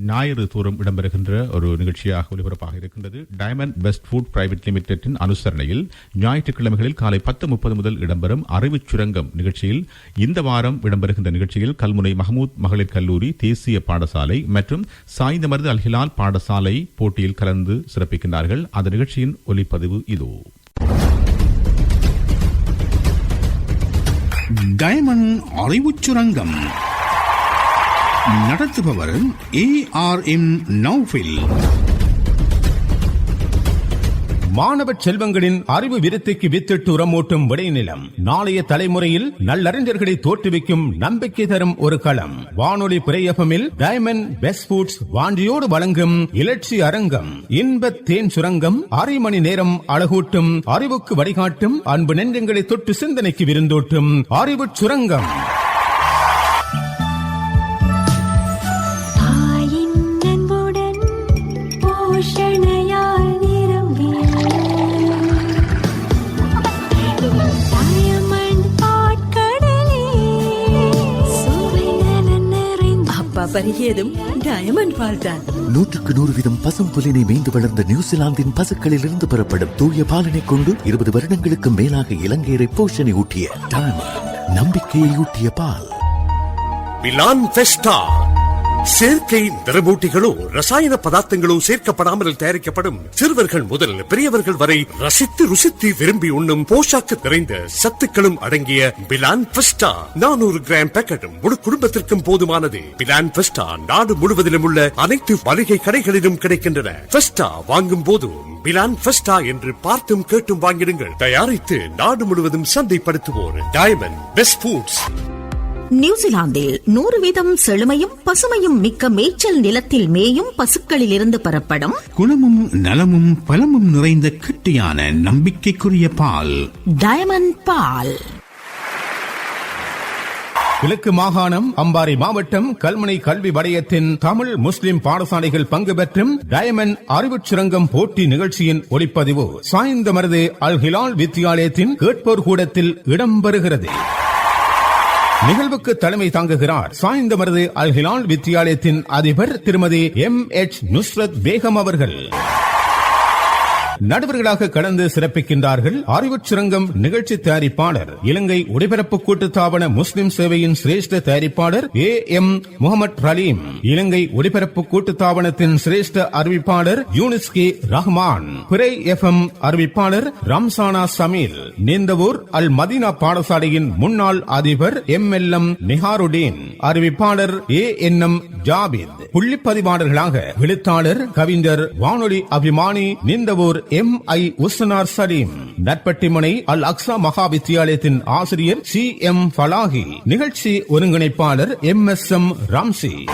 ஞாயிறு தோறும் இடம்பெறுகின்ற ஒரு நிகழ்ச்சியாக ஒலிபரப்பாக இருக்கின்றது. டைமண்ட் பெஸ்ட் ஃபுட் பிரைவேட் லிமிடெட்டின் அனுசரணையில் ஞாயிற்றுக்கிழமைகளில் காலை பத்து முப்பது முதல் இடம்பெறும் அறிவுச் சுரங்கம் நிகழ்ச்சியில் இந்த வாரம் இடம்பெறுகின்ற நிகழ்ச்சியில் கல்முனை மஹமூத் மகளிர் கல்லூரி தேசிய பாடசாலை மற்றும் சாய்ந்தமருது அல்ஹிலால் பாடசாலை போட்டியில் கலந்து சிறப்பிக்கின்றார்கள். அந்த நிகழ்ச்சியின் ஒலிப்பதிவு இதோ. டைமண்ட் அறிவுச் சுரங்கம். நடத்துபவர் ஏ ஆர் எம் நௌஃபில். மாணவ செல்வங்களின் அறிவு விருத்திக்கு வித்திட்டு உரமூட்டும் விடைநிலம். நாளைய தலைமுறையில் நல்லறிஞர்களை தோற்றுவிக்கும் நம்பிக்கை தரும் ஒரு களம். வானொலி பிரையபமில் டைமண்ட் பெஸ்ட் ஃபுட்ஸ் வாண்டியோடு வழங்கும் இலட்சி அரங்கம். இன்ப தேன் சுரங்கம் அரை மணி நேரம் அழகூட்டும் அறிவுக்கு வழிகாட்டும் அன்பு நெஞ்சங்களை தொட்டு சிந்தனைக்கு விருந்தோட்டும் அறிவுச் சுரங்கம். பருகியதும் டயமண்ட் பால் தான். நூற்றுக்கு நூறு வீதம் பசும் புலினை மேய்ந்து வளர்ந்த நியூசிலாந்தின் பசுக்களில் இருந்து பெறப்படும் தூய பாலனை கொண்டு இருபது வருடங்களுக்கு மேலாக இலங்கையரை போஷணை ஊட்டிய டைமண்ட் நம்பிக்கையை ஊட்டிய பால். மிலான் ஃபெஸ்டா செயற்கை நிறமூட்டிகளோ ரசாயன பதார்த்தங்களோ சேர்க்கப்படாமல் தயாரிக்கப்படும் சிறுவர்கள் முதல் பெரியவர்கள் வரை ரசித்து ருசித்து விரும்பி உண்ணும் போஷாக்கு நிறைந்த சத்துக்களும் அடங்கிய பிலான் நானூறு கிராம் பேக்கெட்டும் முழு குடும்பத்திற்கும் போதுமானது. பிலான் ஃபெஸ்டா நாடு முழுவதிலும் உள்ள அனைத்து மளிகை கடைகளிலும் கிடைக்கின்றன. ஃபெஸ்டா வாங்கும் போது பிலான் என்று பார்த்தும் கேட்டும் வாங்கிடுங்கள். தயாரித்து நாடு முழுவதும் சந்தைப்படுத்துவோர். Diamond best foods. நியூசிலாந்தில் நூறு வீதம் செழுமையும் பசுமையும் மிக்க மேய்ச்சல் நிலத்தில் மேயும் பசுக்களிலிருந்து பெறப்படும் குணமும் நலமும் பலமும் நிறைந்த கட்டியான நம்பிக்கைக்குரிய பால். டயமண்ட் பால். கிழக்கு மாகாணம் அம்பாறை மாவட்டம் கல்முனை கல்வி வலயத்தின் தமிழ் முஸ்லிம் பாடசாலைகள் பங்கு பெற்றும் டயமண்ட் அறிவுச் சுரங்கம் போட்டி நிகழ்ச்சியின் ஒளிப்பதிவு. சாய்ந்தமருது அல் ஹிலால் வித்தியாலயத்தின் கேட்போர் கூடத்தில் இடம்பெறுகிறது. நிகழ்வுக்கு தலைமை தாங்குகிறார். சாய்ந்தமருது அல் ஹிலால் வித்தியாலயத்தின் அதிபர் திருமதி எம். எச். நுஸ்ரத் பேகம் அவர்கள். நடுவர்களாக கலந்து சிறப்பிக்கின்றார்கள் அறிவுச் சுரங்கம் நிகழ்ச்சி தயாரிப்பாளர். இலங்கை ஒளிபரப்பு கூட்டுத்தாபன முஸ்லிம் சேவையின் சிரேஷ்ட தயாரிப்பாளர் ஏ எம் முகமது ரலீம். இலங்கை ஒளிபரப்பு கூட்டுத்தாபனத்தின் சிரேஷ்ட அறிவிப்பாளர் யூனிஸ் கே ரஹ்மான். பிறை எஃப் எம் அறிவிப்பாளர் ரம்சானா சமீல் நீந்தவூர் அல் மதீனா பாடசாலையின் முன்னாள் அதிபர் எம் எல் எம் நிஹாருடீன். அறிவிப்பாளர் ஏ என் எம் ஜாபித். புள்ளிப்பதிவாளர்களாக எழுத்தாளர் கவிஞர் வானொலி அபிமானி நீந்தவூர் எம் ஐ உஸ்னார் சலீம் நட்பட்டிமனை அல் அக்ஸா மகா வித்தியாலயத்தின் ஆசிரியர் சி எம் ஃபலாஹி. நிகழ்ச்சி ஒருங்கிணைப்பாளர் எம் எஸ் எம் ராம்சி.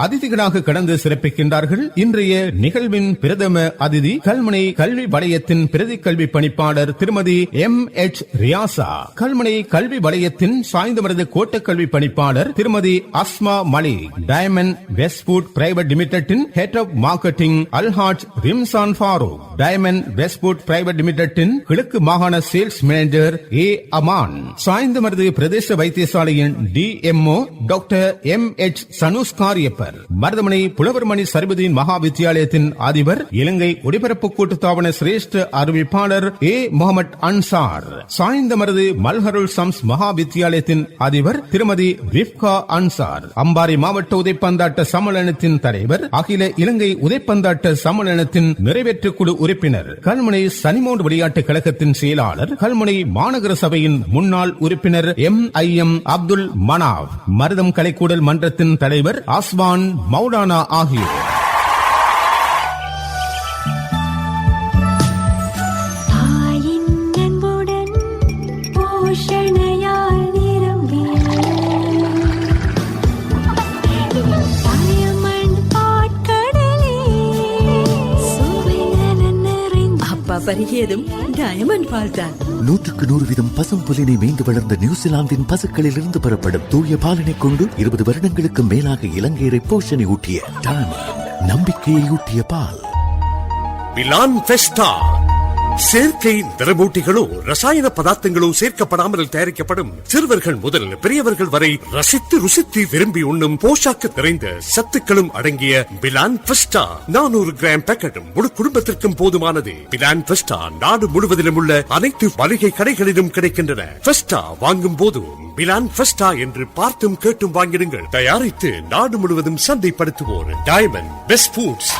அதிதிகளாக கடந்து சிறப்பிக்கின்றார்கள். இன்றைய நிகழ்வின் பிரதம அதிதி கல்முனை கல்வி வலயத்தின் பிரதி கல்வி பணிப்பாளர் திருமதி எம். எச். ரியாசா. கல்முனை கல்வி வலயத்தின் சாய்ந்தமரது கோட்ட கல்வி பணிப்பாளர் திருமதி அஸ்மா மலி diamond best food private லிமிடெட்டின் head of marketing Alhaj Rimzan Farook. Diamond best private லிமிடெட்டின் கிழக்கு மாகாண sales manager A. Aman. Sainthamaruthu பிரதேச வைத்தியசாலையின் DMO doctor M. H. Sanoos Kariyapper Maruthamunai புலவர்மணி சர்வதீன் மகா வித்தியாலயத்தின் அதிபர் இலங்கை ஒளிபரப்பு கூட்டுத்தாபன சிரேஷ்ட அறிவிப்பாளர் ஏ. முகமது அன்சார். சாய்ந்தமரது மல்ஹருல் சம்ஸ் மகா வித்தியாலயத்தின் அதிபர் திருமதி ரிப்கா அன்சார். அம்பாரி மாவட்ட உதைப்பந்தாட்ட சம்மேளனத்தின் தலைவர் அகில இலங்கை உதைப்பந்தாட்ட சம்மேளனத்தின் நிறைவேற்று குழு உறுப்பினர் கல்முனை சனிமோண்டு விளையாட்டு கழகத்தின் செயலாளர் கல்முனை மாநகர சபையின் முன்னாள் உறுப்பினர் M. I. M. Abdul Manaf மருதம் கலைக்கூடல் மன்றத்தின் தலைவர் ஆஸ்வான் மௌலானா ஆகியோர். பருகியதும் டயமண்ட் பால் தான். நூற்றுக்கு நூறு வீதம் பசும் புலினை மேய்ந்து வளர்ந்த நியூசிலாந்தின் பசுக்களில் இருந்து பெறப்படும் தூய பாலனை கொண்டு இருபது வருடங்களுக்கு மேலாக இலங்கையரை போஷணை ஊட்டிய டைமண்ட் நம்பிக்கையை ஊட்டிய பால். மிலான் ஃபெஸ்டா செயற்கை நிறமூட்டிகளோ ரசாயன பதார்த்தங்களோ சேர்க்கப்படாமல் தயாரிக்கப்படும் சிறுவர்கள் முதல் பெரியவர்கள் வரை ரசித்து ருசித்து விரும்பி உண்ணும் போஷாக்கு நிறைந்த சத்துக்களும் அடங்கிய பிலான் பெஸ்டா நானூறு கிராம் பேக்கெட் முழு குடும்பத்திற்கும் போதுமானது. பிலான் பெஸ்டா நாடு முழுவதிலும் உள்ள அனைத்து மளிகை கடைகளிலும் கிடைக்கின்றன. பெஸ்டா வாங்கும் போது பிலான் ஃபெஸ்டா என்று பார்த்தும் கேட்டும் வாங்கிடுங்கள். தயாரித்து நாடு முழுவதும் சந்தைப்படுத்துவோர். Diamond best foods.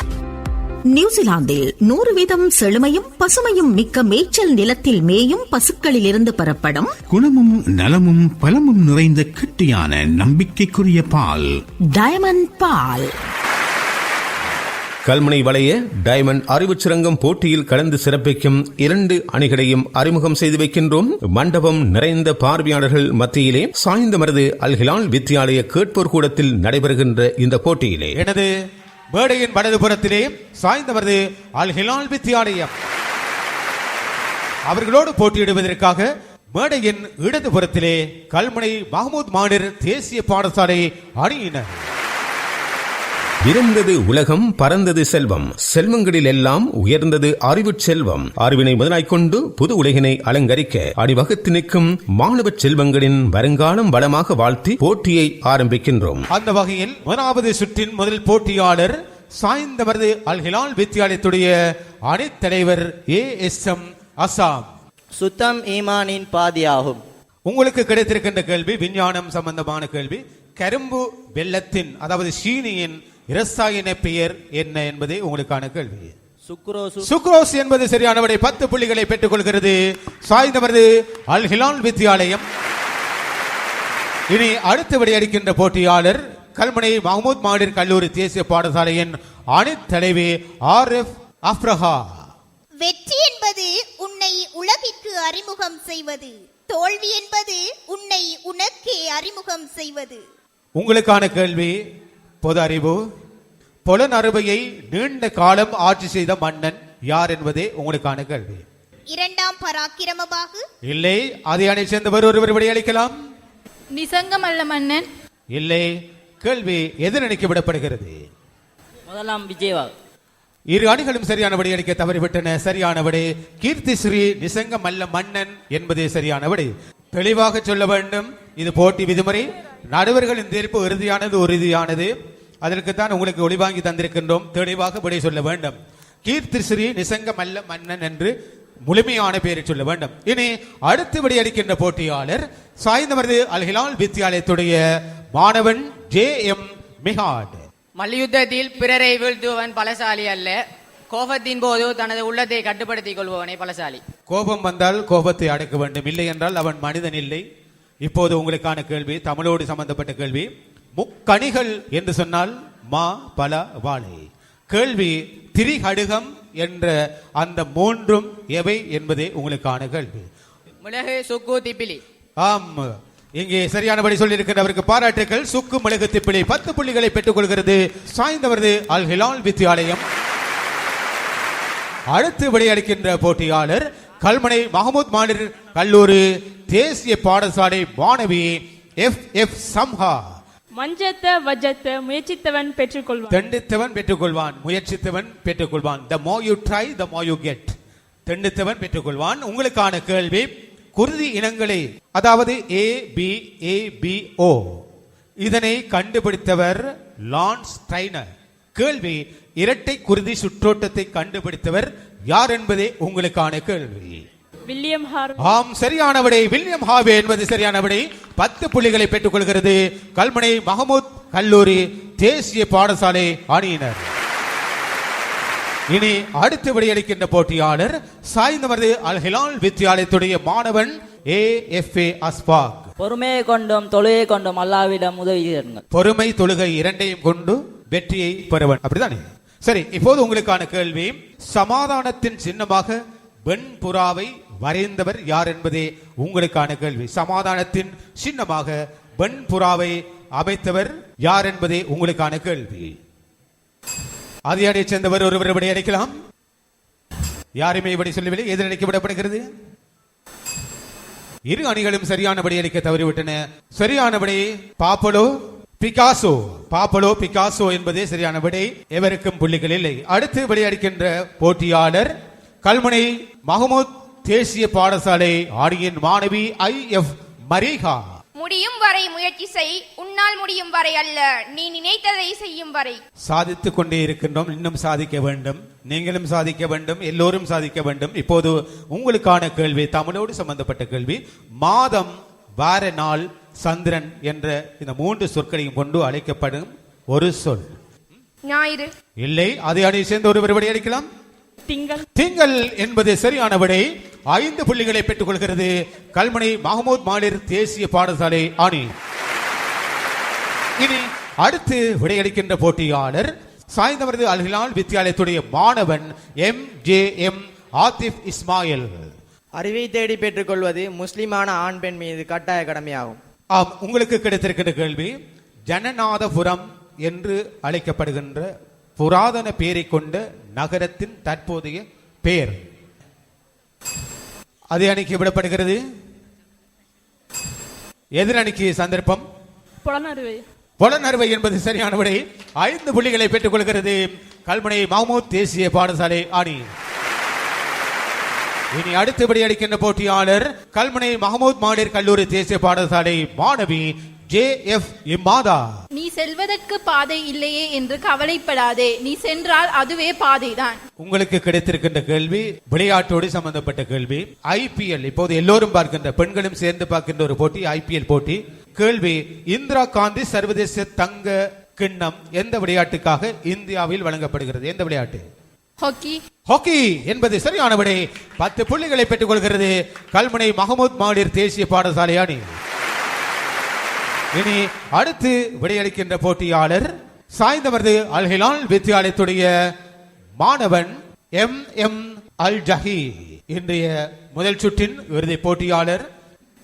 நியூசிலாந்தில் நூறு வீதம் செழுமையும் பசுமையும் மிக்க மேய்ச்சல் நிலத்தில் மேயும் பசுக்களிலிருந்து பெறப்படும் குணமும் நலமும் பலமும் நிறைந்த கெட்டியான நம்பிக்கைக்குரிய பால். டயமண்ட் பால் கல்முனை வளைய டைமண்ட் அறிவுச் சுரங்கம் போட்டியில் கலந்து சிறப்பிக்கும் இரண்டு அணிகளையும் அறிமுகம் செய்து வைக்கின்றோம். மண்டபம் நிறைந்த பார்வையாளர்கள் மத்தியிலே சாய்ந்த மருது அல்ஹிலால் வித்தியாலய கேட்போர் கூடத்தில் நடைபெறுகின்ற இந்த போட்டியிலே. எனது மேடையின் வலதுபுறத்திலே சாய்ந்தவரது அல் ஹிலால் வித்தியாலயம் அவர்களோடு போட்டியிடுவதற்காக மேடையின் இடதுபுறத்திலே கல்முனை மஹமூத் மாநிர் தேசிய பாடசாலை அணியினர். விருந்தது உலகம் பறந்தது செல்வம். செல்வங்களில் எல்லாம் உயர்ந்தது அறிவுச் செல்வம். அறிவினை முதலாய்க் கொண்டு புது உலகினை அலங்கரிக்க அணிவகுத்து நிற்கும் மாணவ செல்வங்களின் வருங்காலம் வளமாக வாழ்த்தி போட்டியை ஆரம்பிக்கின்றோம். அந்த வகையில் முதலாவது சுற்றின் முதல் போட்டியாளர் சாய்ந்தவரது அல் ஹிலால் வித்தியாலயத்துடைய அணித்தலைவர் ஏ எஸ் எம் அசாம். சுத்தம் ஈமானின் பாதியாகும். உங்களுக்கு கிடைத்திருக்கின்ற கேள்வி விஞ்ஞானம் சம்பந்தமான கேள்வி கரும்பு வெள்ளத்தின் அதாவது சீனியின் இரசாயன பெயர் என்ன என்பதே உங்களுக்கான கேள்வி. சுக்ரோசு. சுக்ரோஸ் என்பது சரியான விடை பத்து புள்ளிகளை பெற்றுக் கொள்கிறது சாய்ந்தவரது அல் ஹிலால் வித்தியாலயம் இனி அடுத்த விடையடிக்கின்ற போட்டியாளர் கல்முனை மஹமூத் மாடிர் கல்லூரி தேசிய பாடசாலையின் அணித்தலைவி ஆர் எஃப் அப்ரஹா வெற்றி என்பது உன்னை உலகிற்கு அறிமுகம் செய்வது. தோல்வி என்பது உன்னை உனக்கே அறிமுகம் செய்வது. உங்களுக்கான கேள்வி பொது அறிவு புலன் அறுவையை நீண்ட காலம் ஆட்சி செய்த மன்னன் யார் என்பதே உங்களுக்கான கேள்வி இரண்டாம் பராக்கிரமபாகு. இல்லை அதை அணை சேர்ந்தவர் ஒருவர் விடையளிக்கலாம் நிசங்கமல்ல மன்னன். இல்லை கேள்வி எதிரணிக்கு விடப்படுகிறது? முதலாம் விஜயவா இரு அணிகளும் சரியான விடை அளிக்க தவறிவிட்டன. சரியான விடை கீர்த்தி ஸ்ரீ நிசங்க மல்ல மன்னன் என்பதே சரியான விடை. தெளிவாக சொல்ல வேண்டும். இது போட்டி விதிமுறை. நடுவர்களின் தீர்ப்பு இறுதியானது உறுதியானது. அதற்குத்தான் உங்களுக்கு ஒளிவாங்கி தந்திருக்கின்றோம். தெளிவாக விடை சொல்ல வேண்டும். கீர்த்தி ஸ்ரீ நிசங்க மல்ல மன்னன் என்று முழுமையான பெயரை சொல்ல வேண்டும். இனி அடுத்து விடையளிக்கின்ற போட்டியாளர் சாய்ந்தவரது அல் ஹிலால் வித்தியாலயத்துடைய மாணவன் ஜே எம் மிகாட். மல்யுத்தத்தில் பிறரை வீழ்த்துவன் பலசாலி அல்ல. கோபத்தின் போது தனது உள்ளத்தை கட்டுப்படுத்திக் கொள்பவனே பலசாலி. கோபம் வந்தால் கோபத்தை அடக்க வேண்டும். இல்லை என்றால் அவன் மனிதன் இல்லை. இப்போது உங்களுக்கான கேள்வி தமிழோடு சம்பந்தப்பட்ட கேள்வி. முக்கணிகள் என்று சொன்னால் மா பல வாழை கேள்வி திரிகடுகம் என்ற அந்த மூன்றும் எவை என்பதே உங்களுக்கான கேள்வி. மிளகு சுக்கு திப்பிலி. ஆம். இங்கே சரியானபடி சொல்லியிருக்கிறவருக்கு பாராட்டுகள் சுக்கு மிளகு திப்பிலி பத்து புள்ளிகளை பெற்றுக் கொள்கிறது சாய்ந்தவரது அல் ஹிலால் வித்தியாலயம் அடுத்து விடையளிக்கின்ற போட்டியாளர் கல்முனை மஹமூத் மாநில கல்லூரி தேசிய பாடசாலை மாணவி எஃப் எஃப் சம்ஹா. மஞ்சத்த வஜத்த முயற்சித்தவன் பெற்றுக்கொள்வான். தெண்டித்தவன் பெற்றுக்கொள்வான் முயற்சித்தவன் பெற்றுக்கொள்வான். த மோ யூ ட்ரை த மோ யூ கெட் தெண்டித்தவன் பெற்றுக்கொள்வான். உங்களுக்கான கேள்வி குருதி இனங்களை அதாவது ஏ பி ஏ பி ஓ இதனை கண்டுபிடித்தவர் லான்ஸ் ட்ரைனர். கேள்வி இரட்டை குருதி சுற்றோட்டத்தை கண்டுபிடித்தவர் யார் என்பதே உங்களுக்கான கேள்வி. வில்லியம் ஆம் சரியான விடை வில்லியம் ஹாவே என்பது சரியான விடை பத்து புள்ளிகளை பெற்றுக் கொள்கிறது கல்முனை மஹமூத் கல்லூரி தேசிய பாடசாலை அணியினர். இனி அடுத்து விடையளிக்கின்ற போட்டியாளர் சாய்ந்தமரது அல் ஹிலால் வித்தியாலயத்துடைய மாணவன் ஏ எஃப் ஏ அஸ்பாக். பொறுமையை கொண்டும் தொழுகை கொண்டும் அல்லாவிடம் உதவி பொறுமை தொழுகை இரண்டையும் கொண்டு வெற்றியை பெறுவன். அப்படிதானே? சரி இப்போது உங்களுக்கான கேள்வி. சமாதானத்தின் சின்னமாக வெண்புறாவை வரைந்தவர் யார் என்பதே உங்களுக்கான கேள்வி. சமாதானத்தின் சின்னமாக வெண்புறாவை அமைத்தவர் யார் என்பதே உங்களுக்கான கேள்வி. அதிகாரியை சேர்ந்தவர் ஒருவர் விடை அடைக்கலாம் யாருமே இப்படி சொல்லவில்லை. எதிரணிக்கு விடப்படுகிறது. இரு அணிகளும் சரியானபடி அளிக்க தவறிவிட்டன. சரியானபடி பாப்பலோ பிகாசோ பாப்பலோ பிகாசோ என்பதே சரியான விடை. எவருக்கும் புள்ளிகள் இல்லை. அடுத்து விளையாடுகின்ற போட்டியாளர் கல்முனை மஹமூத் தேசிய பாடசாலை ஆடியின் மாணவி ஐ எஃப் மரீகா. முடியும் வரை முயற்சி செய். உன்னால் முடியும் வரை அல்ல. நீ நினைத்ததை செய்யும் வரை. சாதித்துக் கொண்டே இருக்கின்றோம். இன்னும் சாதிக்க வேண்டும். நீங்களும் சாதிக்க வேண்டும். எல்லோரும் சாதிக்க வேண்டும். இப்போது உங்களுக்கான கேள்வி தமிழோடு சம்பந்தப்பட்ட கேள்வி. மாதம் வார நாள் சந்திரன் என்ற இந்த மூன்று சொற்களையும் கொண்டு அழைக்கப்படும் ஒரு சொல். ஞாயிறு. இல்லை அதை அணி சேர்ந்து ஒரு விடுபடி அளிக்கலாம். திங்கள். திங்கள் என்பது சரியான விடை. ஐந்து புள்ளிகளை பெற்றுக் கொள்கிறது கல்முனை மஹமூத் மாலிர் தேசிய பாடசாலை அணி. இனி அடுத்து விடையளிக்கின்ற போட்டியாளர் சாய்ந்தமரது அல்ஹிலால் வித்தியாலயத்துடைய மாணவன் M J M Athif Ismail. அறிவை தேடி பெற்றுக்கொள்வது முஸ்லிமான ஆண் பெண் மீது கட்டாய கடமையாகும். ஆம் உங்களுக்கு கிடைத்திருக்கின்ற கேள்வி ஜனநாதபுரம் என்று அழைக்கப்படுகின்ற புராதன பெயரை கொண்ட நகரத்தின் தற்போதைய பெயர் அது அணிக்கு விடப்படுகிறது. எதிரணிக்கு சந்தர்ப்பம். புலனறுவை. என்பது சரியான விடை. ஐந்து புள்ளிகளை பெற்றுக் கொள்கிறது. கல்முனை மஹமூத் தேசிய பாடசாலை அணி. இனி அடுத்தபடி அடிக்கின்ற போட்டியாளர் கல்முனை மஹமூத் மாடிர் கல்லூரி தேசிய பாடசாலை மாணவி ஜே எஃப் இம்மாதா நீ செல்வதற்கு பாதை இல்லையே என்று கவலைப்படாதே. நீ சென்றால் அதுவே பாதைதான். உங்களுக்கு கிடைத்திருக்கின்ற கேள்வி விளையாட்டோடு சம்பந்தப்பட்ட கேள்வி ஐபிஎல் இப்போது எல்லோரும் பார்க்கின்ற பெண்களும் சேர்ந்து பார்க்கின்ற ஒரு போட்டி ஐபிஎல் போட்டி. கேள்வி இந்திரா காந்தி சர்வதேச தங்க கிண்ணம் எந்த விளையாட்டுக்காக இந்தியாவில் வழங்கப்படுகிறது? எந்த விளையாட்டு? ஹாக்கி ஹாக்கி என்பது சரியான விடை. பத்து புள்ளிகளை பெற்றுக் கொள்கிறது கல்முனை மஹமூத் மாடிர் தேசிய பாடசாலை அணி. இனி அடுத்து விடையளிக்கின்ற போட்டியாளர் சாய்ந்தமர்து அல் ஹிலால் வித்தியாலயத்துடைய மாணவன் எம் எம் அல் ஜஹி. இன்றைய முதல் சுற்றின் இறுதி போட்டியாளர்.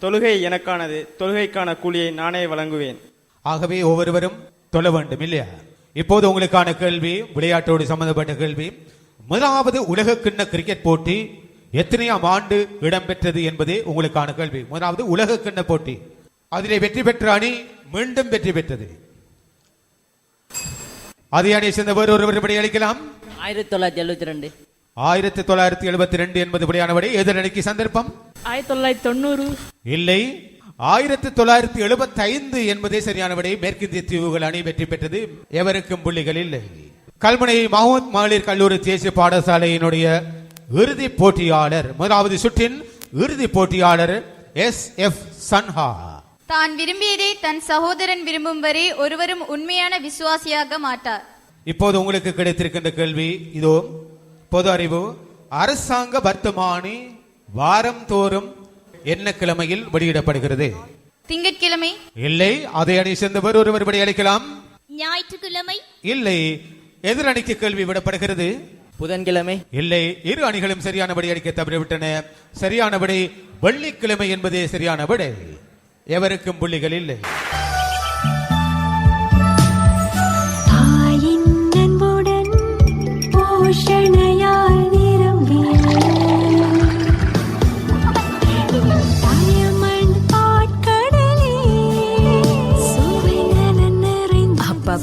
தொழுகை எனக்கானது தொழுகைக்கான கூலியை நானே வழங்குவேன். ஆகவே ஒவ்வொருவரும் தொழ வேண்டும் இல்லையா? இப்போது உங்களுக்கான கேள்வி விளையாட்டோடு சம்பந்தப்பட்ட கேள்வி. முதலாவது உலக கிண்ண கிரிக்கெட் போட்டி எத்தனையாம் ஆண்டு இடம்பெற்றது என்பது உங்களுக்கான கேள்வி. முதலாவது உலக கிண்ண போட்டி. அதிலே வெற்றி பெற்ற அணி மீண்டும் வெற்றி பெற்றது. அதே அணியை சேர்ந்த வேறு ஒருவர் விடை அளிக்கலாம். ஆயிரத்தி தொள்ளாயிரத்தி எழுபத்தி ரெண்டு. ஆயிரத்தி தொள்ளாயிரத்தி எழுபத்தி ரெண்டு என்பது விடையான விடை எதிரணிக்கு சந்தர்ப்பம்? ஆயிரத்தி தொள்ளாயிரத்தி தொண்ணூறு. இல்லை. ஆயிரத்தி தொள்ளாயிரத்தி எழுபத்தி ஐந்து என்பதே சரியான விடை மேற்கிந்திய தீவுகள் அணி வெற்றி பெற்றது. எவருக்கும் புள்ளிகள் இல்லை. கல்முனை மஹமூத் மகளிர் கல்லூரி தேசிய பாடசாலையினுடைய இறுதி போட்டியாளர் முதலாவது சுற்றின் இறுதி போட்டியாளர் எஸ். எஃப். சன்ஹா. தான் விரும்பியதை தன் சகோதரன் விரும்பும் வரை ஒருவரும் உண்மையான விசுவாசியாக மாட்டார். இப்போது உங்களுக்கு கிடைத்திருக்கின்ற கேள்வி இதோ பொது அறிவு. அரசாங்க வர்த்தமானி வாரம் தோறும் என்ன கிழமையில் வெளியிடப்படுகிறது? திங்கட்கிழமை. இல்லை அதை அணி சேர்ந்தவர் ஒருவர் அளிக்கலாம் ஞாயிற்றுக்கிழமை. இல்லை எதிரணிக்கு கேள்வி விடப்படுகிறது. புதன்கிழமை. இல்லை இரு அணிகளும் சரியான விடை அளிக்க தவறிவிட்டன. சரியான விடை வெள்ளிக்கிழமை என்பதே சரியான விடை எவருக்கும் புள்ளிகள் இல்லை. தாயின் அன்புடன்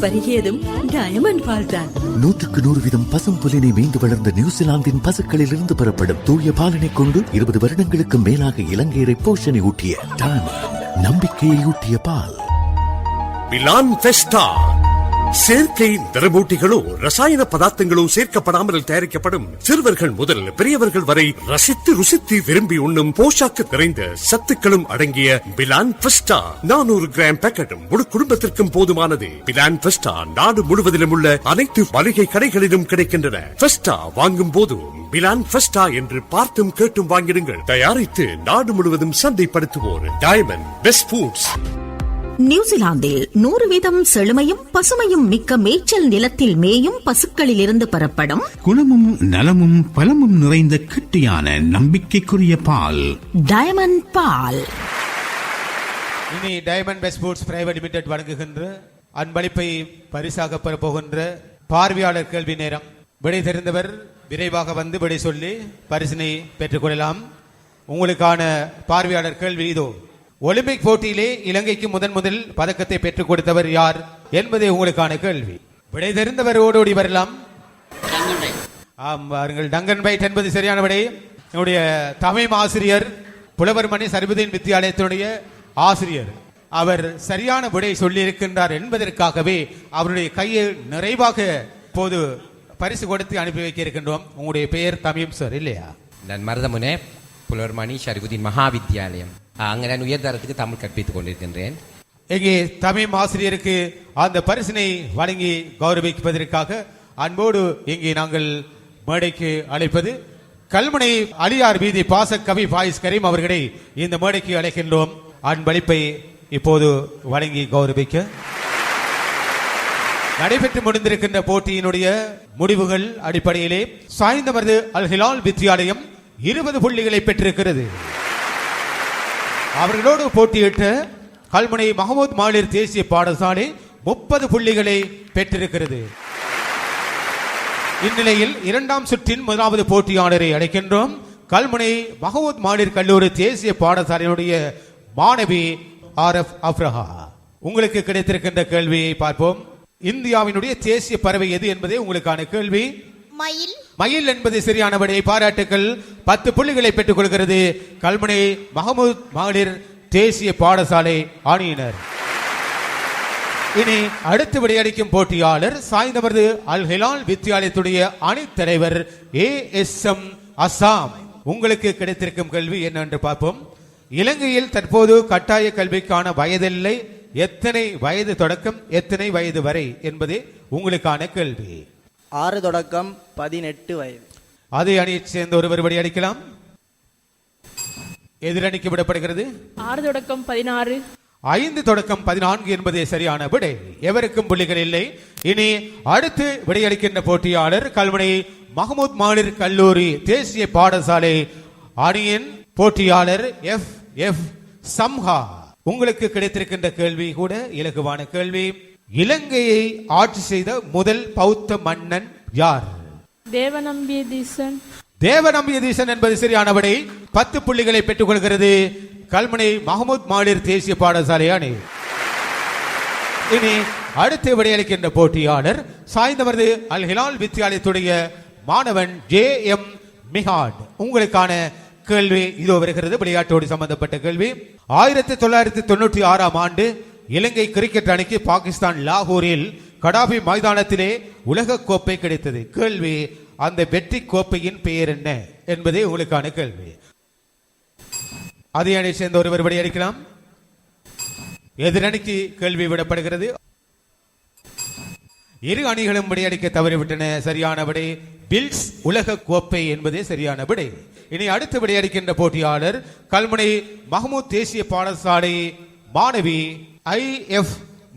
பருகியதும் டயமண்ட் பால் தான் நூற்றுக்கு நூறு வீதம் பசும் புலினை மேய்ந்து வளர்ந்த நியூசிலாந்தின் பசுக்களிலிருந்து பெறப்படும் தூய பாலனை கொண்டு இருபது வருடங்களுக்கு மேலாக இலங்கையரை போஷணை ஊட்டிய நம்பிக்கையை ஊட்டிய பால். மிலான் ஃபெஸ்டா செயற்கை நிறமூட்டிகளோ ரசாயன பதார்த்தங்களோ சேர்க்கப்படாமல் தயாரிக்கப்படும் சிறுவர்கள் முதல் பெரியவர்கள் வரை ரசித்து ருசித்து விரும்பி உண்ணும் போஷாக்கு நிறைந்த சத்துக்களும் அடங்கிய பிலான் ஃபெஸ்டா. நானூறு கிராம் பேக்கெட்டும் முழு குடும்பத்திற்கும் போதுமானது. பிலான் ஃபெஸ்டா நாடு முழுவதிலும் உள்ள அனைத்து மளிகை கடைகளிலும் கிடைக்கின்றன. ஃபெஸ்டா வாங்கும் போது பிலான் ஃபெஸ்டா என்று பார்த்தும் கேட்டும் வாங்கிடுங்கள். தயாரித்து நாடு முழுவதும் சந்தைப்படுத்துவோர். Diamond best foods. நியூசிலாந்தில் நூறு வீதம் செழுமையும் பசுமையும் மிக்க மேய்ச்சல் நிலத்தில் மேயும் பசுக்களிலிருந்து பெறப்படும் குணமும் நலமும் பலமும் நிறைந்த கெட்டியான நம்பிக்கைக்குரிய பால். டயமண்ட் பால் இனி diamond best foods private limited வழங்குகின்ற அன்பளிப்பை பரிசாக பெற போகின்ற பார்வையாளர் கேள்வி நேரம். விடை தெரிந்தவர் விரைவாக வந்து விடை சொல்லி பரிசினை பெற்றுக்கொள்ளலாம் உங்களுக்கான பார்வையாளர் கேள்வி இதோ. ஒலிம்பிக் போட்டியிலே இலங்கைக்கு முதன் முதல் பதக்கத்தை பெற்றுக் கொடுத்தவர் யார் என்பதே உங்களுக்கான கேள்வி. விடை தெரிந்தவர் ஓடோடி வரலாம். ஆம் பாருங்கள் டங்கன் பைட் என்பது சரியான விடை. என்னுடைய தமிழ் ஆசிரியர் புலவர் மணி சரிபுதீன் வித்தியாலயத்தினுடைய ஆசிரியர். அவர் சரியான விடை சொல்லியிருக்கின்றார் என்பதற்காகவே அவருடைய கையை நிறைவாக போது பரிசு கொடுத்து அனுப்பி வைக்க இருக்கின்றோம் உங்களுடைய பெயர் தமிம் சார் இல்லையா? நான் மருதமுனே புலர்மணி ஷரிகுதீன் மகாவித்யாலயம். அங்கே நான் உயர்தரத்துக்கு தமிழ் கற்பித்துக் கொண்டிருக்கின்றேன். இங்கே தமிழ் ஆசிரியருக்கு அந்த பரிசினை வழங்கி கௌரவிப்பதற்காக அன்போடு இங்கே நாங்கள் மேடைக்கு அழைப்பது கல்முனை அலியார் வீதி பாச கவி பாயிஸ் கரீம் அவர்களை இந்த மேடைக்கு அழைக்கின்றோம். அன்பளிப்பை இப்போது வழங்கி கௌரவிக்க. நடைபெற்று முடிந்திருக்கின்ற போட்டியினுடைய முடிவுகள் அடிப்படையிலே சாய்ந்தமரது அல்ஹிலால் வித்தியாலயம் இருபது புள்ளிகளை பெற்றிருக்கிறது. அவர்களோடு போட்டியிட்ட கல்முனை மஹமூத் மாலிர் தேசிய பாடசாலை முப்பது புள்ளிகளை பெற்றிருக்கிறது. இந்நிலையில் இரண்டாம் சுற்றின் முதலாவது போட்டியாளரை அழைக்கின்றோம் கல்முனை மஹமூத் மாலிர் கல்லூரி தேசிய பாடசாலையினுடைய மாணவி ஆர் எஃப் அப்ரஹா. உங்களுக்கு கிடைத்திருக்கின்ற கேள்வியை பார்ப்போம். இந்தியாவினுடைய தேசிய பறவை எது என்பதே உங்களுக்கான கேள்வி. மயில். மயில் என்பது சரியான விடை பாராட்டுக்கள் பத்து புள்ளிகளை பெற்றுக் கொள்கிறது கல்முனை மஹமூத் மகளிர் தேசிய பாடசாலை ஆணையினர். இனி அடுத்து விடையடிக்கும் போட்டியாளர் சாய்ந்தவரது அல் ஹிலால் வித்தியாலயத்துடைய அணித்தலைவர் ஏ எஸ் எம் அசாம். உங்களுக்கு கிடைத்திருக்கும் கல்வி என்னென்று பார்ப்போம். இலங்கையில் தற்போது கட்டாய கல்விக்கான வயதில்லை. எத்தனை வயது தொடக்கம் எத்தனை வயது வரை என்பதே உங்களுக்கான கேள்வி. ஆறு தொடக்கம் பதினெட்டு வயது. அதே அணியைச் சேர்ந்த ஒருவர் விடையளிக்கலாம் எதிரணிக்கு விடப்படுகிறது. ஆறு தொடக்கம் பதினாறு. ஐந்து தொடக்கம் பதினான்கு என்பதே சரியான விடை. எவருக்கும் புள்ளிகள் இல்லை. இனி அடுத்து விடையளிக்கின்ற போட்டியாளர் கல்முனை மஹமூத் மாலிர் கல்லூரி தேசிய பாடசாலை அணியின் போட்டியாளர் எஃப் எஃப் சம்ஹா. உங்களுக்கு கிடைத்திருக்கின்ற கேள்வி கூட இலகுவான கேள்வி. இலங்கையை ஆட்சி செய்த முதல் பௌத்த மன்னன் யார்? தேவநம்பியதீசன் தேவநம்பியதீசன் என்பது சரியான விடை பத்து புள்ளிகளை பெற்றுக் கொள்கிறது கல்முனை மஹமூத் மாலிர் தேசிய பாடசாலை அணி. இனி அடுத்து விடையளிக்கின்ற போட்டியாளர் சாய்ந்தமர்து அல் ஹிலால் வித்தியாலயத்துடைய மாணவன் ஜே எம் மிஹாட். உங்களுக்கான கேள்வி இதோ வருகிறது. விளையாட்டோடு சம்பந்தப்பட்ட கேள்வி. ஆயிரத்தி தொள்ளாயிரத்தி தொண்ணூற்றி ஆறாம் ஆண்டு இலங்கை கிரிக்கெட் அணிக்கு பாகிஸ்தான் லாகூரில் கடாபி மைதானத்திலே உலக கோப்பை கிடைத்தது. கேள்வி அந்த வெற்றி கோப்பையின் பெயர் என்ன என்பதே உங்களுக்கான கேள்வி. அதே அணியை சேர்ந்த ஒருவர் அடிக்கலாம் எதிரணிக்கு கேள்வி விடப்படுகிறது. இரு அணிகளும் விடையடிக்க தவறிவிட்டன. சரியான விடை பில்ஸ் உலக கோப்பை என்பதே சரியான விடை. இனி அடுத்து விடையடிக்கின்ற போட்டியாளர் கல்முனை மஹமூத் தேசிய பாடசாலை மாணவி ஐ எஃப்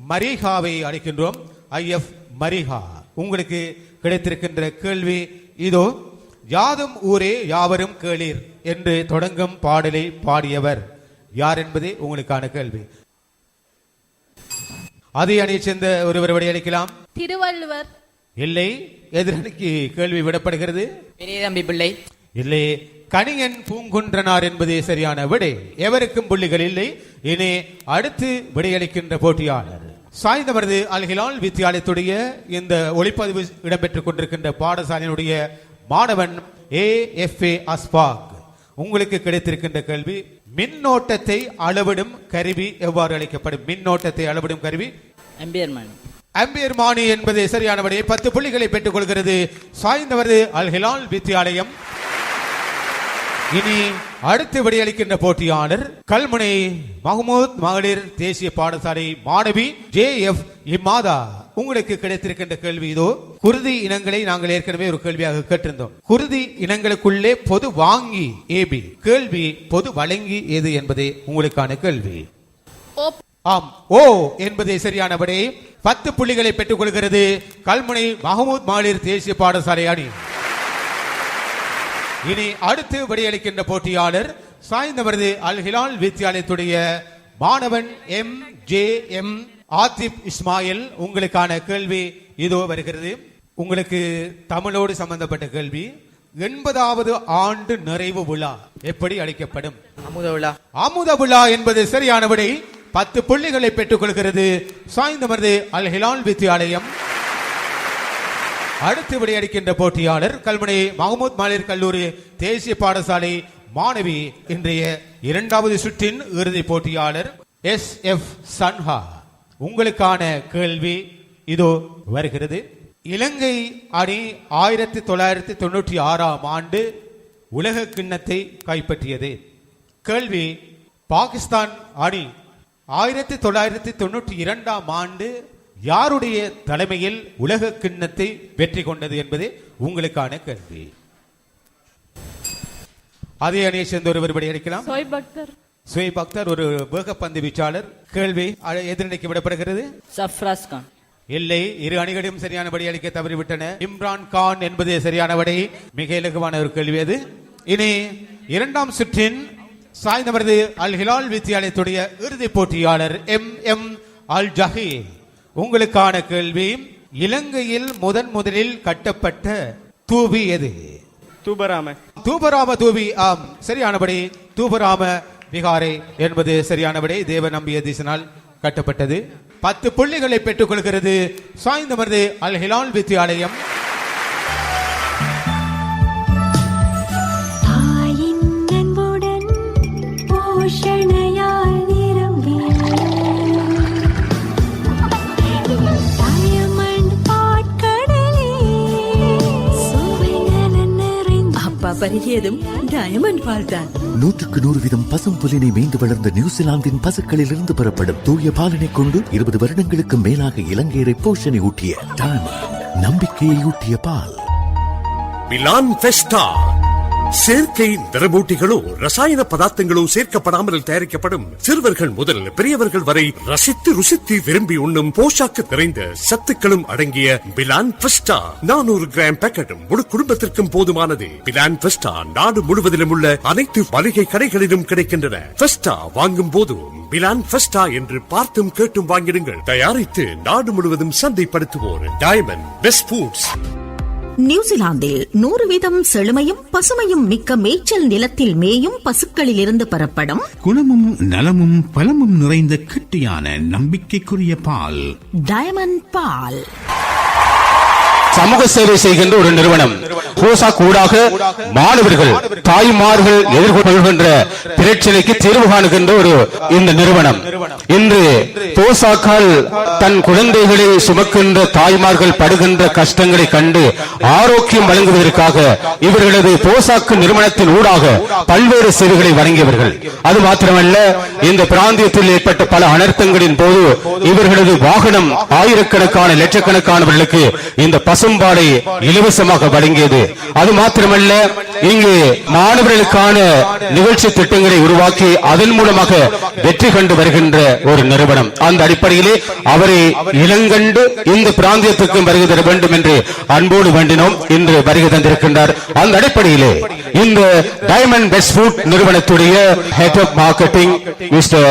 மரிஹாவை அழைக்கின்றோம். I F Mariha. உங்களுக்கு கிடைத்திருக்கின்ற கேள்வி இதோ யாதும் ஊரே யாவரும் கேளீர் என்று தொடங்கும் பாடலை பாடியவர் யார் என்பதே உங்களுக்கான கேள்வி. அதே அணியைச் சேர்ந்த ஒருவர் விடையளிக்கலாம் திருவள்ளுவர். இல்லை எதிரணிக்கு கேள்வி விடப்படுகிறது. பெரிய தம்பி பிள்ளை. இல்லை கணியன் பூங்குன்றனார் என்பதே சரியான விடை. எவருக்கும் புள்ளிகள் இல்லை. இனி அடுத்து விடையளிக்கின்ற போட்டியாளர். சாய்ந்தமரது அல் ஹிலால் வித்தியாலயத்துடைய இந்த ஒளிப்பதிவு இடம்பெற்றுக் கொண்டிருக்கின்ற பாடசாலையினுடைய மாணவன் ஏ எஃப் ஏ அஸ்பாக். உங்களுக்கு கிடைத்திருக்கின்ற கேள்வி மின்னோட்டத்தை அளவிடும் கருவி எவ்வாறு அழைக்கப்படும் மின்னோட்டத்தை அளவிடும் கருவி. எம்பியர்மேன் அம்பியர் மானி என்பது சரியான விடை. பத்து புள்ளிகளை பெற்றுக் கொள்கிறது சாய்ந்தவரது அல் ஹிலால் வித்தியாலயம் இனி அடுத்து விடையளிக்கின்ற போட்டியாளர் கல்முனை மஹமூத் மகளிர் தேசிய பாடசாலை மாணவி ஜே எஃப் இம்மாதா. உங்களுக்கு கிடைத்திருக்கின்ற கேள்வி இதோ குருதி இனங்களை நாங்கள் ஏற்கனவே ஒரு கேள்வியாக கேட்டிருந்தோம். குருதி இனங்களுக்குள்ளே பொது வாங்கி ஏபி கேள்வி பொது வழங்கி எது என்பதே உங்களுக்கான கேள்வி. ஆம் ஓ என்பதே சரியான விடை பத்து புள்ளிகளை பெற்றுக் கொள்கிறது கல்முனை மஹமூத் மாலிர் தேசிய பாடசாலை அணி. இனி அடுத்து விடையளிக்கின்ற போட்டியாளர் சாய்ந்தவரது அல் ஹிலால் வித்தியாலயத்துடைய மாணவன் M J M Athif Ismail உங்களுக்கான கேள்வி இதோ வருகிறது. உங்களுக்கு தமிழோடு சம்பந்தப்பட்ட கேள்வி. எண்பதாவது ஆண்டு நிறைவு விழா எப்படி அழைக்கப்படும் அமுத விழா. அமுத விழா என்பது சரியான விடை பத்து புள்ளிகளை பெற்றுக் கொள்கிறது சாய்ந்தமர்து அல் ஹிலால் வித்தியாலயம். அடுத்து விடையடிக்கின்ற போட்டியாளர் கல்முனை மஹமூத் மாலிர் கல்லூரி தேசிய பாடசாலை மாணவி இன்றைய இரண்டாவது சுற்றின் இறுதி போட்டியாளர் எஸ் எஃப் சன்ஹா உங்களுக்கான கேள்வி இதோ வருகிறது. இலங்கை அணி ஆயிரத்தி தொள்ளாயிரத்தி தொண்ணூற்றி ஆறாம் ஆண்டு உலக கிண்ணத்தை கைப்பற்றியது. கேள்வி பாகிஸ்தான் அணி ஆயிரத்தி தொள்ளாயிரத்தி தொண்ணூற்றி இரண்டாம் ஆண்டு யாருடைய தலைமையில் உலக கிண்ணத்தை வெற்றி கொண்டது என்பது உங்களுக்கான கேள்வி அதே அணியை சேர்ந்த ஒருவர் சோய் பக்தர் சுயப் அக்தர் ஒரு வேகப்பந்து வீச்சாளர். கேள்வி எதிரணிக்கு விடப்படுகிறது? சஃப்ராஸ் கான் இல்லை இரு அணிகளும் சரியான படி அளிக்க தவறிவிட்டன. இம்ரான் கான் என்பது சரியான படி மிக இலகுவான ஒரு கேள்வி அது. இனி இரண்டாம் சுற்றின் சாய்ந்தமரது அல் ஹிலால் வித்தியாலயத்துடைய இறுதிப் போட்டியாளர் எம் எம் அல் ஜஹி உங்களுக்கான கேள்வி இலங்கையில் முதன் முதலில் கட்டப்பட்ட தூவி எது? தூபராம. தூபராம தூவி ஆம். சரியானபடி தூபராம விகாரை என்பது சரியானபடி தேவ நம்பிய திசனால் கட்டப்பட்டது. பத்து புள்ளிகளை பெற்றுக் கொள்கிறது. சாய்ந்தமர்து அல் ஹிலால் வித்தியாலயம் பருகியதும் டயமண்ட் பால் தான் நூற்றுக்கு நூறு வீதம் பசும் புலினை மேய்ந்து வளர்ந்த நியூசிலாந்தின் பசுக்களிலிருந்து பெறப்படும் தூய பாலனை கொண்டு இருபது வருடங்களுக்கு மேலாக இலங்கையரை போஷணை ஊட்டிய டைமண்ட் நம்பிக்கையை ஊட்டிய பால். மிலான் ஃபெஸ்டா செயற்கை நிறமூட்டிகளோ ரசாயன பதார்த்தங்களோ சேர்க்கப்படாமல் தயாரிக்கப்படும் சிறுவர்கள் முதல் பெரியவர்கள் வரை ரசித்து ருசித்து விரும்பி உண்ணும் போஷாக்கு நிறைந்த சத்துக்களும் அடங்கிய பிலான் ஃபெஸ்டா. நானூறு கிராம் பேக்கெட்டும் முழு குடும்பத்திற்கும் போதுமானது. பிலான் நாடு முழுவதிலும் உள்ள அனைத்து மளிகை கடைகளிலும் கிடைக்கின்றன. ஃபெஸ்டா வாங்கும் போது பிலான் என்று பார்த்தும் கேட்டும் வாங்கிடுங்கள். தயாரித்து நாடு முழுவதும் சந்தைப்படுத்துவோர். Diamond best foods. நியூசிலாந்தில் நூறு வீதம் செழுமையும் பசுமையும் மிக்க மேய்ச்சல் நிலத்தில் மேயும் பசுக்களிலிருந்து பெறப்படும் குணமும் நலமும் பலமும் நிறைந்த கெட்டியான நம்பிக்கைக்குரிய பால். டயமண்ட் பால் சமூக சேவை செய்கின்ற ஒரு நிறுவனம். போசா கூடாக மாணவர்கள் தாய்மார்கள் எதிர்கொள்கின்ற பிரச்சனைக்கு தீர்வு காணுகின்ற ஒரு இந்த நிறுவனம். இன்று போசாக்கால் தன் குழந்தைகளை சுமக்கின்ற தாய்மார்கள் படுகின்ற கஷ்டங்களை கண்டு ஆரோக்கியம் வழங்குவதற்காக இவர்களது போசாக்கு நிறுவனத்தின் ஊடாக பல்வேறு சேவைகளை வழங்கியவர்கள். அது மாத்திரமல்ல இந்த பிராந்தியத்தில் ஏற்பட்ட பல அனர்த்தங்களின் போது இவர்களது வாகனம் ஆயிரக்கணக்கான லட்சக்கணக்கானவர்களுக்கு இந்த பசு பசும்பாலை இலவசமாக வழங்கியது. அது மாத்திரமல்ல இங்கு மாணவர்களுக்கான நிகழ்ச்சி திட்டங்களை உருவாக்கி அதன் மூலமாக வெற்றி கண்டு வருகின்ற ஒரு நிறுவனம். அந்த அடிப்படையிலே அவரை இளங்கண்டு இந்த பிராந்தியத்துக்கும் வருகை தர வேண்டும் என்று அன்போடு வேண்டினோம். இன்று வருகை தந்திருக்கின்றார். அந்த அடிப்படையிலே இந்த diamond best food நிறுவனத்துடைய head of marketing mister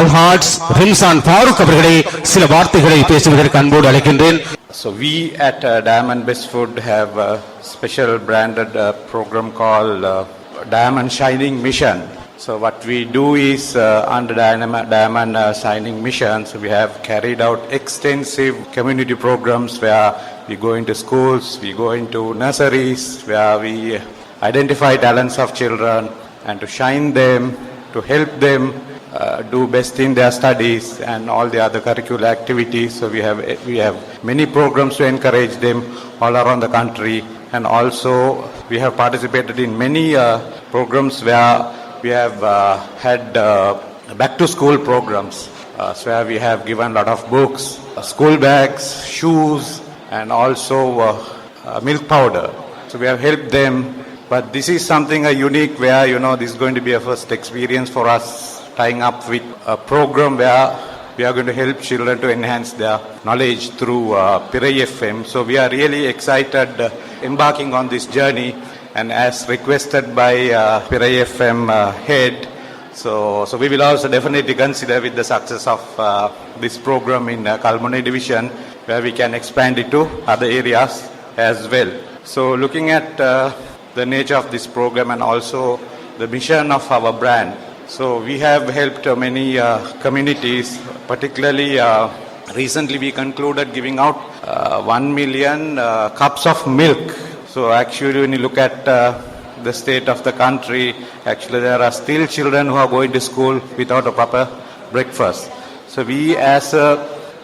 Alhaj Rimzan Farook அவர்களை சில வார்த்தைகளை பேசுவதற்கு அன்போடு அழைக்கின்றேன். So we at uh, Diamond Best Food have a special branded uh, program called uh, Diamond Shining Mission. So what we do is uh, under Diamond, Diamond uh, Shining Mission, so we have carried out extensive community programs where we go into schools, we go into nurseries, where we identify talents of children and to shine them, to help them uh, do best in their studies and all the other curricular activities. So we have we have many programs to encourage them all around the country, and also we have participated in many uh, programs where we have uh, had uh, back to school programs. Uh, so where we have given a lot of books, uh, school bags, shoes, and also uh, uh, milk powder. So we have helped them. But this is something uh, unique where, you know, this is going to be a first experience for us tying up with a program where we are going to help children to enhance their knowledge through uh, Pirai FM. So we are really excited uh, embarking on this journey and as requested by uh, Pirai FM uh, head, so, so we will also definitely consider with the success of uh, this program in uh, Kalmone division where we can expand it to other areas as well. So looking at uh, the nature of this program and also the mission of our brand. So we have helped uh, many uh, communities, particularly uh, recently we concluded giving out uh, 1 million cups of milk. So actually when you look at the state of the country, actually there are still children who are going to school without a proper breakfast. So we as a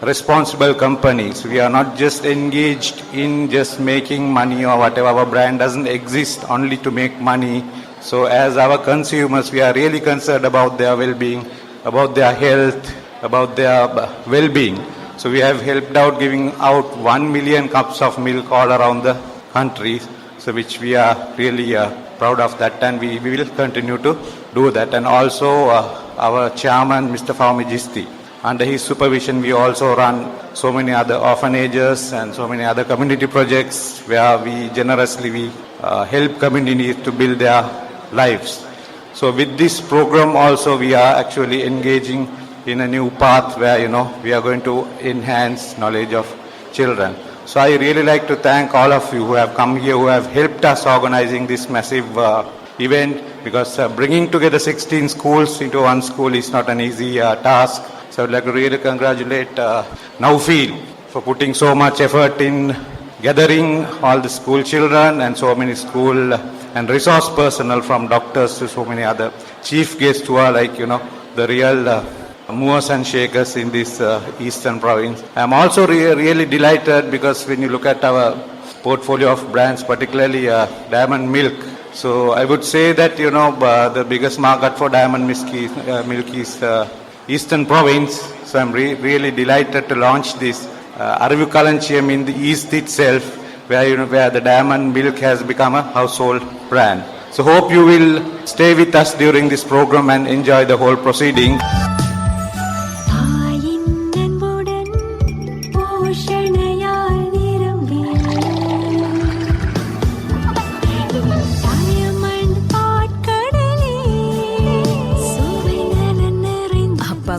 responsible companies, we are not just engaged in just making money or whatever. Our brand doesn't exist only to make money. So as our consumers, we are really concerned about their well-being, about their health, about their uh, well-being. So we have helped out giving out 1 million cups of milk all around the country, so which we are really uh, proud of that and we, we will continue to do that. And also uh, our chairman, Mr. Fawmi Jisti, under his supervision we also run so many other orphanages and so many other community projects where we generously we uh, help communities to build their lives. So with this program also we are actually engaging in a new path where you know we are going to enhance knowledge of children. So I really like to thank all of you who have come here, who have helped us organizing this massive uh, event because uh, bringing together 16 schools into one school is not an easy uh, task. So I'd like to really congratulate uh, Naufeel for putting so much effort in gathering all the school children and so many school and resource personnel from doctors to so many other chief guests who are like, you know, the real uh, and shakers in this uh, eastern province. I'm also re- really delighted because when you look at our portfolio of brands, particularly uh, Diamond Milk, so I would say that you know uh, the biggest market for Diamond Milk is, uh, uh, eastern province. So I'm re- really delighted to launch this uh, in the east itself, where you know where the Diamond Milk has become a household brand. So hope you will stay with us during this program and enjoy the whole proceeding.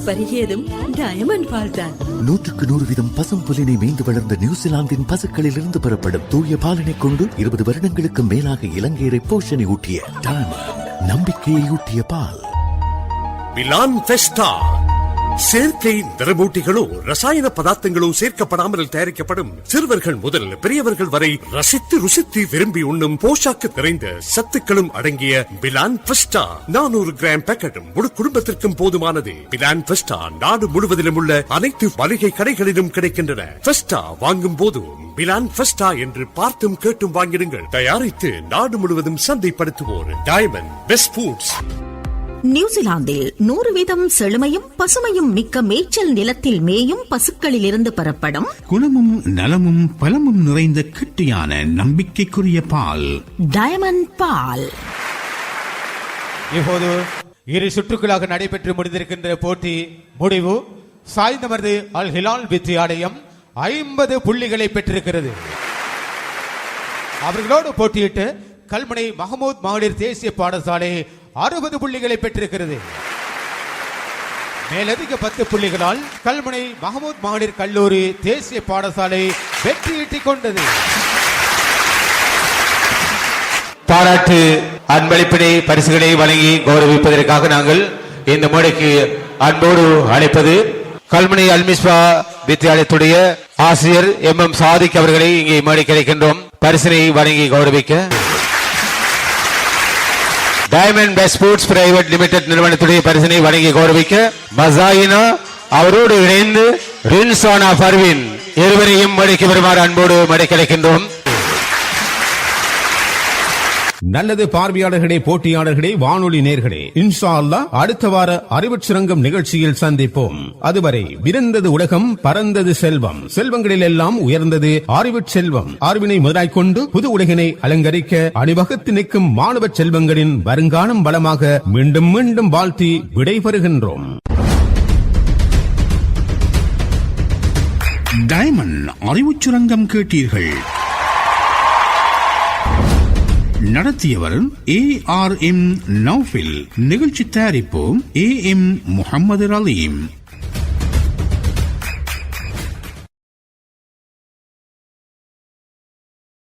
பருகியதும் diamond பால் தான். நூற்றுக்கு நூறு வீதம் பசும் புலினை மேய்ந்து வளர்ந்த நியூசிலாந்தின் பசுக்களில் இருந்து பெறப்படும் தூய பாலனை கொண்டு இருபது வருடங்களுக்கு மேலாக இலங்கையரை போஷணை ஊட்டிய டைமண்ட் நம்பிக்கையை ஊட்டிய பால். மிலான் ஃபெஸ்டா செயற்கை நிறமூட்டிகளோ ரசாயன பதார்த்தங்களோ சேர்க்கப்படாமல் தயாரிக்கப்படும் சிறுவர்கள் முதல் பெரியவர்கள் வரை ரசித்து ருசித்து விரும்பி உண்ணும் போஷாக்கு நிறைந்த சத்துக்களும் அடங்கிய பிலான் பிஸ்டா நானூறு கிராம் பேக்கெட் முழு குடும்பத்திற்கும் போதுமானது. பிலான் பிஸ்டா நாடு முழுவதிலும் உள்ள அனைத்து மளிகை கடைகளிலும் கிடைக்கின்றன. பிஸ்டா வாங்கும் போது பிலான் பிஸ்டா என்று பார்த்தும் கேட்டும் வாங்கிடுங்கள். தயாரித்து நாடு முழுவதும் சந்தைப்படுத்துவோர். Diamond best foods. நியூசிலாந்தில் நூறு வீதம் செழுமையும் பசுமையும் மிக்க மேய்ச்சல் நிலத்தில் மேயும் பசுக்களிலிருந்து பெறப்படும் குணமும் நலமும் பலமும் நிறைந்த கெட்டியான நம்பிக்கைக்குரிய பால். டயமண்ட் பால் இப்போது இரு சுற்றுகளாக நடைபெற்று முடிந்திருக்கின்ற போட்டி முடிவு. சாய்ந்தமர்து அல் ஹிலால் வித்தியாலயம் ஐம்பது புள்ளிகளை பெற்றிருக்கிறது. அவர்களோடு போட்டியிட்டு கல்முனை மஹமூத் மகளிர் தேசிய பாடசாலை அறுபது புள்ளிகளை பெற்றிருக்கிறது. மேலதிக பத்து புள்ளிகளால் கல்முனை மஹமூத் மகளிர் கல்லூரி தேசிய பாடசாலை வெற்றியீட்டிக் கொண்டது. பாராட்டு அன்பளிப்பினை பரிசுகளை வழங்கி கௌரவிப்பதற்காக நாங்கள் இந்த மேடைக்கு அன்போடு அழைப்பது கல்முனை அல்மிஸ்வா வித்தியாலயத்துடைய ஆசிரியர் எம் எம் சாதிக் அவர்களை இங்கே மேடை கிடைக்கின்றோம் பரிசினை வழங்கி கௌரவிக்க diamond best sports private limited நிறுவனத்துடைய பரிசனை வழங்கி கௌரவிக்க மசாயினா அவரோடு இணைந்து ரின்சானா பர்வின் இருவரையும் மடக்கி வருமாறு அன்போடு மேடை கிடைக்கின்றோம் நல்லது பார்வையாளர்களே போட்டியாளர்களே வானொலி நேர்களே. இன்ஷா அல்லா அடுத்த வார அறிவுச் சுரங்கம் நிகழ்ச்சியில் சந்திப்போம். அதுவரை விருந்தது உலகம் பறந்தது செல்வம். செல்வங்களில் எல்லாம் உயர்ந்தது அறிவுச் செல்வம். அறிவினை முதலாய் கொண்டு புது உலகினை அலங்கரிக்க அணிவகுத்து நிற்கும் மாணவ செல்வங்களின் வருங்காலம் பலமாக மீண்டும் மீண்டும் வாழ்த்தி விடைபெறுகின்றோம் டைமண்ட் அறிவுச் சுரங்கம் கேட்டீர்கள். நடத்தியவர் ஏ ஆர் எம் நௌஃபில் நிகழ்ச்சி தயாரிப்பு ஏ எம் முகமது அலீம்